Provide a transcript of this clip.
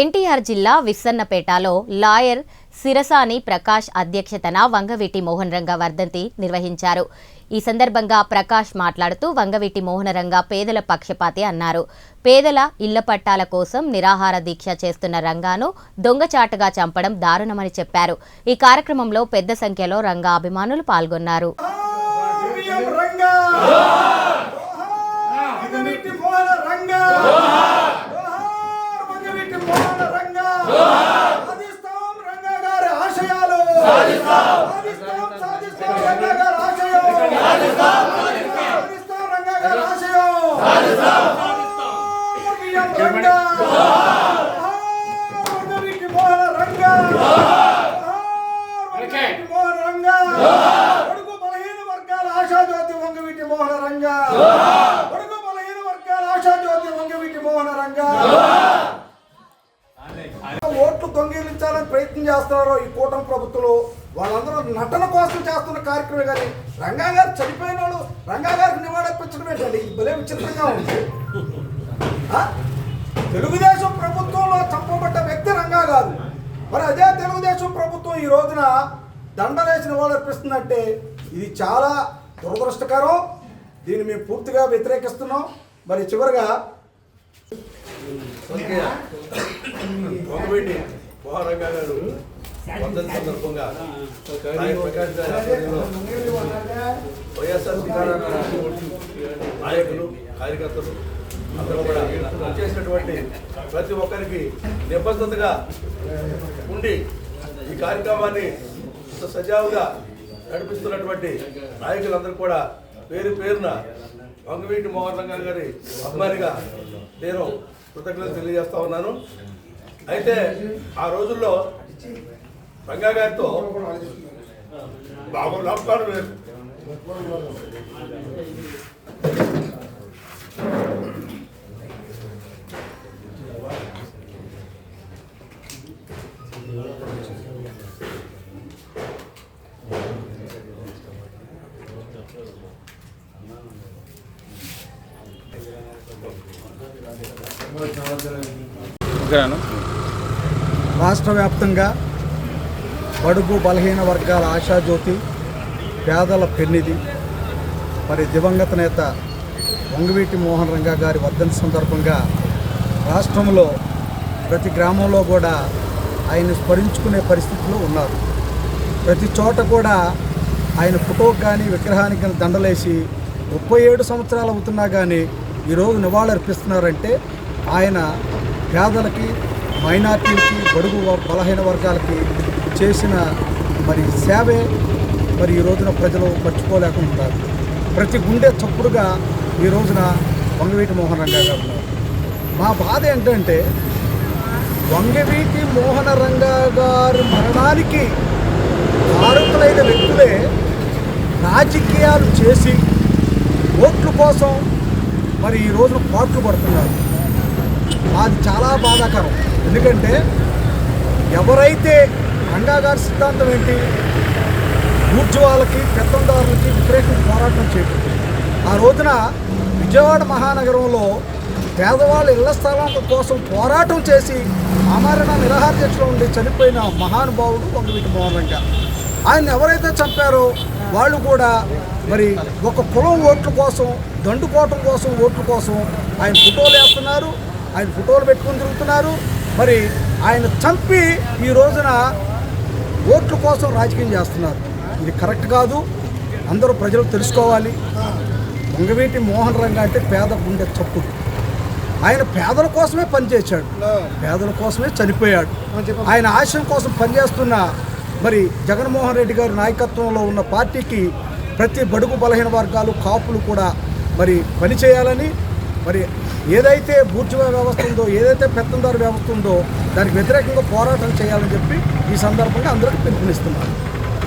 ఎన్టీఆర్ జిల్లా విస్సన్నపేటలో లాయర్ సిరసాని ప్రకాష్ అధ్యక్షతన వంగవీటి మోహన్ రంగ వర్ధంతి నిర్వహించారు. ఈ సందర్భంగా ప్రకాష్ మాట్లాడుతూ వంగవీటి మోహన రంగ పేదల పక్షపాతి అన్నారు. పేదల ఇళ్ళ పట్టాల కోసం నిరాహార దీక్ష చేస్తున్న రంగాను దొంగచాటుగా చంపడం దారుణమని చెప్పారు. ఈ కార్యక్రమంలో పెద్ద సంఖ్యలో రంగా అభిమానులు పాల్గొన్నారు బియ్యం రంగా మంగవీటి మోహన రంగా మంగవీటి మోహన రంగా సాధిస్తాం రంగా గారి ఆశయాలు సాధిస్తాం సాధిస్తాం రంగా గారి ఆశయం సాధిస్తాం రంగా గారి ఆశయం బియ్యం రంగా మంగవీటి మోహన రంగా మంగవీటి మోహన రంగా కొడుకు బలహీన వర్గాల ఆశాజ్యోతి వంగవీటి మోహన రంగా కొడుకు బలహీన వర్గాల ఆశాజ్యోతి వంగవీటి మోహన రంగా ఓట్లు దొంగిలించాలని ప్రయత్నం చేస్తున్నారో ఈ కూటమి ప్రభుత్వంలో. వాళ్ళందరూ నటన కోసం చేస్తున్న కార్యక్రమం కానీ రంగా గారు చనిపోయిన వాళ్ళు రంగా గారికి ఏంటండి? ఇది భలే విచిత్రంగా ఉంది. ఆ? తెలుగుదేశం ప్రభుత్వంలో చంపబడ్డ వ్యక్తి రంగా కాదు. మరి అదే తెలుగుదేశం ప్రభుత్వం ఈ రోజున దండలేసిన వాళ్ళు అర్పిస్తుందంటే ఇది చాలా దురదృష్టకరం. దీన్ని మేము పూర్తిగా వ్యతిరేకిస్తున్నాం. మరి చివరిగా గారు సందర్భంగా ప్రకాష్ గారి వైఎస్ఆర్ నాయకులు కార్యకర్తలు అందరూ కూడా చేసినటువంటి ప్రతి ఒక్కరికి నిబద్ధతగా ఉండి ఈ కార్యక్రమాన్ని సజావుగా నడిపిస్తున్నటువంటి నాయకులందరూ కూడా పేరు పేరున వంగవీటి మోహన్ రంగా గారి అభిమానిగా నేను కృతజ్ఞతలు తెలియజేస్తా ఉన్నాను. అయితే ఆ రోజుల్లో రంగా గారితో బాబు నమ్మకాలు లేదు రాష్ట్ర వ్యాప్తంగా బడుగు బలహీన వర్గాల ఆశాజ్యోతి పేదల పెన్నిది మరి దివంగత నేత వంగవీటి మోహన్ రంగా గారి వర్ధంతి సందర్భంగా రాష్ట్రంలో ప్రతి గ్రామంలో కూడా ఆయన స్మరించుకునే పరిస్థితిలో ఉన్నారు. ప్రతి చోట కూడా ఆయన ఫోటోకి కానీ విగ్రహానికి కానీ దండలేసి ముప్పై ఏడు సంవత్సరాలు అవుతున్నా కానీ ఈరోజు నివాళులర్పిస్తున్నారంటే ఆయన పేదలకి మైనార్టీలకి బడుగు వ- బలహీన వర్గాలకి చేసిన మరి సేవే మరి ఈ రోజున ప్రజలు మర్చిపోలేకుండా ప్రతి గుండె చప్పుడుగా ఈ రోజున వంగవీటి మోహన్ రంగా గారు ఉన్నారు. మా బాధ ఏంటంటే వంగవీటి మోహన రంగా గారు మరణానికి కారకులైన వ్యక్తులే రాజకీయాలు చేసి ఓట్ల కోసం మరి ఈ రోజున పాటలు పడుతున్నారు. అది చాలా బాధాకరం. ఎందుకంటే ఎవరైతే రంగా గారి సిద్ధాంతం ఏంటి? ఊర్జవాళ్ళకి పెత్తందారులకి వ్యతిరేకం పోరాటం చేయటం. ఆ రోజున విజయవాడ మహానగరంలో పేదవాళ్ళ ఇళ్ళ స్థలాల కోసం పోరాటం చేసి ఆమరణ నిరాహార దీక్షలో ఉండి చనిపోయిన మహానుభావుడు వంగవీటి మోహన్ రంగా ఆయన ఎవరైతే చంపారో వాళ్ళు కూడా మరి ఒక కులం ఓట్ల కోసం దండుకోవటం కోసం ఓట్ల కోసం ఆయన ఫోటోలు వేస్తున్నారు. ఆయన ఫోటోలు పెట్టుకొని తిరుగుతున్నారు. మరి ఆయన చంపి ఈ రోజున ఓట్ల కోసం రాజకీయం చేస్తున్నారు. ఇది కరెక్ట్ కాదు. అందరూ ప్రజలు తెలుసుకోవాలి. వంగవీటి మోహన్ రంగ అంటే పేద గుండె చప్పుడు. ఆయన పేదల కోసమే పనిచేశాడు. పేదల కోసమే చనిపోయాడు. ఆయన ఆశయం కోసం పనిచేస్తున్న మరి జగన్మోహన్ రెడ్డి గారి నాయకత్వంలో ఉన్న పార్టీకి ప్రతి బడుగు బలహీన వర్గాలు కాపులు కూడా మరి పనిచేయాలని మరి ఏదైతే బూర్జువా వ్యవస్థ ఉందో ఏదైతే పెత్తందారు వ్యవస్థ ఉందో దానికి వ్యతిరేకంగా పోరాటం చేయాలని చెప్పి ఈ సందర్భంగా అందరికీ పిలుపునిస్తున్నారు